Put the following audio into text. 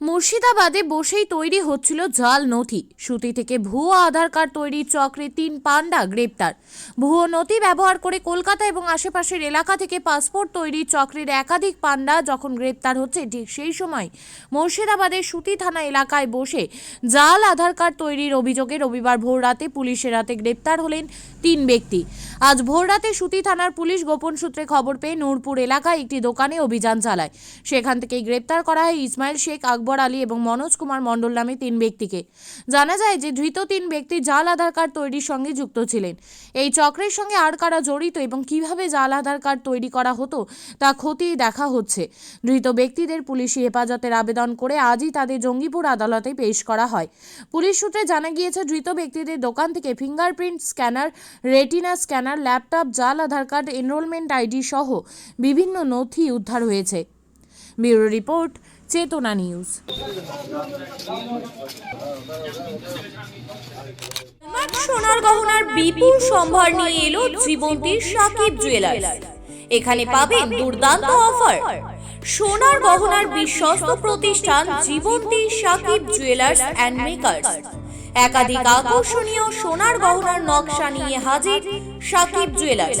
মুর্শিদাবাদে বসেই তৈরি হচ্ছিল জাল নথি। সুতি থেকে ভুয়ো আধার কার্ড তৈরির চক্রে তিন পান্ডা গ্রেপ্তার। ভুয়ো নথি ব্যবহার করে কলকাতা এবং আশেপাশের এলাকা থেকে পাসপোর্ট তৈরির চক্রের একাধিক পান্ডা যখন গ্রেপ্তার হচ্ছে, ঠিক সেই সময় মুর্শিদাবাদের সুতি থানা এলাকায় বসে জাল আধার কার্ড তৈরির অভিযোগে রবিবার ভোররাতে পুলিশের হাতে গ্রেপ্তার হলেন তিন ব্যক্তি। আজ ভোররাতে সুতি থানার পুলিশ গোপন সূত্রে খবর পেয়ে নূরপুর এলাকায় একটি দোকানে অভিযান চালায়। সেখান থেকেই গ্রেপ্তার করা হয় ইসমাইল শেখ আকবর আলী এবং মনোজ কুমার মণ্ডল নামে তিন ব্যক্তিকে। জানা যায় যে ধৃত তিন ব্যক্তি জাল আধার কার্ড তৈরির সঙ্গে যুক্ত ছিলেন। এই চক্রের সঙ্গে আর কারা জড়িত এবং কীভাবে জাল আধার কার্ড তৈরি করা হতো তা খতিয়ে দেখা হচ্ছে। ধৃত ব্যক্তিদের পুলিশি হেফাজতের আবেদন করে আজই তাদের জঙ্গিপুর আদালতে পেশ করা হয়। পুলিশ সূত্রে জানা গিয়েছে, ধৃত ব্যক্তিদের দোকান থেকে fingerprint scanner, retina scanner, laptop, জাল আধার কার্ড, এনরোলমেন্ট আইডি সহ বিভিন্ন নথি উদ্ধার হয়েছে। Bureau report Chetana news. সোনার গহনার বিপুল সম্ভার নিয়ে এলো জীবন্তীর সাকিব জুয়েলার্স এখানে পাবেন দুর্দান্ত অফার সোনার গহনার বিশ্বস্ত প্রতিষ্ঠান Jibanti Sakib jewellers and makers একাধিক আকর্ষণীয় সোনার গহনার নকশা নিয়ে হাজির সাকিব জুয়েলার্স